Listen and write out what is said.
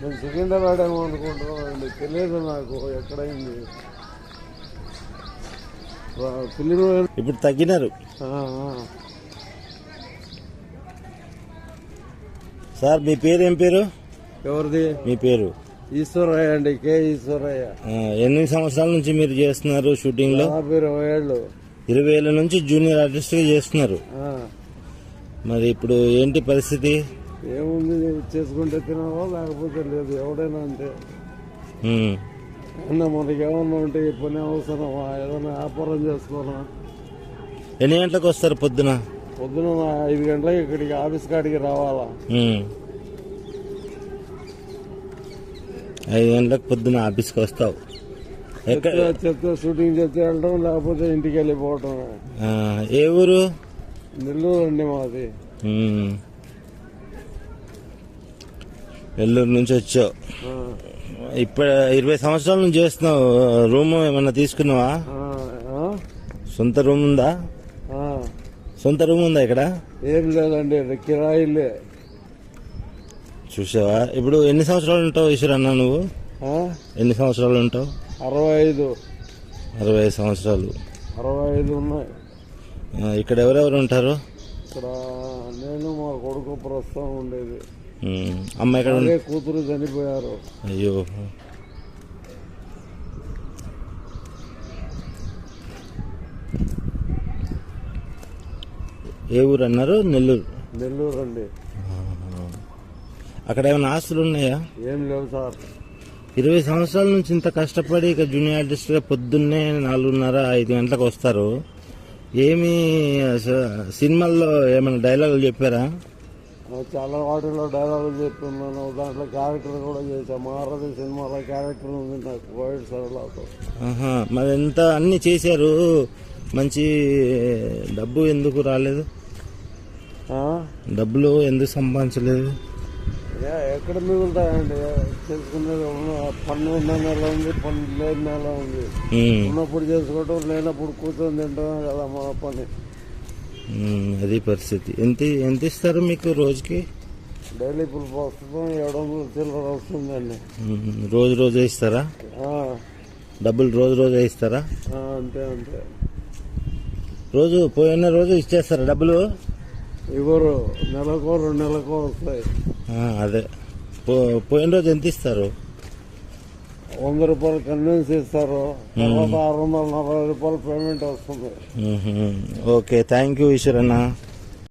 నేను సికింద్రాబాద్ ఏమో అనుకుంటున్నానండి తెలియదు నాకు ఎక్కడైంది. పిల్లలు ఇప్పుడు తగ్గినారు. సార్ మీ పేరు ఏం పేరు? ఎవరిది? మీ పేరు? ఈశ్వరయ్య అండి కే ఈశ్వరయ్య. ఎన్ని సంవత్సరాల నుంచి మీరు చేస్తున్నారు షూటింగ్లో ఇరవై ఏళ్ళు. ఇరవై ఏళ్ళ నుంచి జూనియర్ ఆర్టిస్ట్గా చేస్తున్నారు. మరి ఇప్పుడు ఏంటి పరిస్థితి? ఏముంది చేసుకుంటే తినావా లేకపోతే లేదు ఎవడైనా ఉమ్, అన్న మనకి ఏమన్నా ఉంటే ఈ పని అవసరమా? ఏదైనా వ్యాపారం చేసుకోనా ఎన్ని గంటలకు వస్తారు పొద్దున? పొద్దున ఐదు గంటలకు ఇక్కడికి ఆఫీస్ కాడికి రావాలా. ఐదు గంటలకు పొద్దున ఆఫీస్కి వస్తావు. చెప్తే షూటింగ్ చేస్తే వెళ్ళడం లేకపోతే ఇంటికి వెళ్ళిపోవటం. ఏ ఊరు? నెల్లూరు అండి మాది. నెల్లూరు నుంచి వచ్చావు. ఇప్పుడు ఇరవై సంవత్సరాల నుంచి చేస్తున్నావు. రూమ్ ఏమన్నా తీసుకున్నావా? సొంత రూమ్ ఉందా. సొంత రూమ్ ఉందా ఇక్కడ? ఏం లేదండి కిరాయిలే చూసావా? ఇప్పుడు ఎన్ని సంవత్సరాలు ఉంటావు ఈశ్వర్ అన్న నువ్వు? ఎన్ని సంవత్సరాలు ఉంటావు? అరవై ఐదు అరవై ఐదు సంవత్సరాలు. అరవై ఐదు ఉన్నాయి. ఆ, ఇక్కడ ఎవరెవరు ఉంటారు? ఇక్కడ నేను మా కొడుకు ప్రస్తుతం ఉండేది. ఉమ్, అమ్మ ఎక్కడ ఉంది? అదే కూతురు చనిపోయారు. అయ్యో. ఏ ఊరు అన్నారు? నెల్లూరు. నెల్లూరు అండి అక్కడ ఏమైనా ఆస్తులు ఉన్నాయా? ఏం లేవు సార్. ఇరవై సంవత్సరాల నుంచి ఇంత కష్టపడి ఇక జూనియర్ ఆర్టిస్ట్గా పొద్దున్నే నాలుగున్నర ఐదు గంటలకు వస్తారు. ఏమి సినిమాల్లో ఏమైనా డైలాగులు చెప్పారా? చాలా వాటిలో డైలాగులు చెప్తున్నాను దాంట్లో క్యారెక్టర్ కూడా చేశాను మహారాజు సినిమాలో క్యారెక్టర్ ఉంది నాకు. వైట్ సరళతో. మరి ఎంత అన్ని చేశారు. మంచి డబ్బు ఎందుకు రాలేదు? డబ్బులు ఎందుకు సంపాదించలేదు? ఎక్కడ మిగులుతాయండి? చేసుకునేది పన్ను ఉన్న నెల ఉంది పన్ను లేని నెల ఉంది. ఉన్నప్పుడు చేసుకోవటం లేనప్పుడు కూర్చొని తింటాం కదా మా పని. అది పరిస్థితి. ఎంత ఎంత ఇస్తారు మీకు రోజుకి? డైలీ ఇప్పుడు ప్రస్తుతం ఏడు వందల చిల్లర వస్తుందండి. రోజు రోజే ఇస్తారా? డబ్బులు రోజు రోజే ఇస్తారా? అంతే అంతే. రోజు పోయిన రోజు ఇచ్చేస్తారా డబ్బులు? ఇవ్వరు. నెలకో రెండు నెలకో వస్తాయి. అదే. పో- పోయిన రోజు ఎంత ఇస్తారు? వంద రూపాయలు కన్వీన్స్ ఇస్తారు తర్వాత ఆరు వందల నలభై రూపాయలు పేమెంట్ వస్తుంది. Okay thank you ఈశ్వరన్న.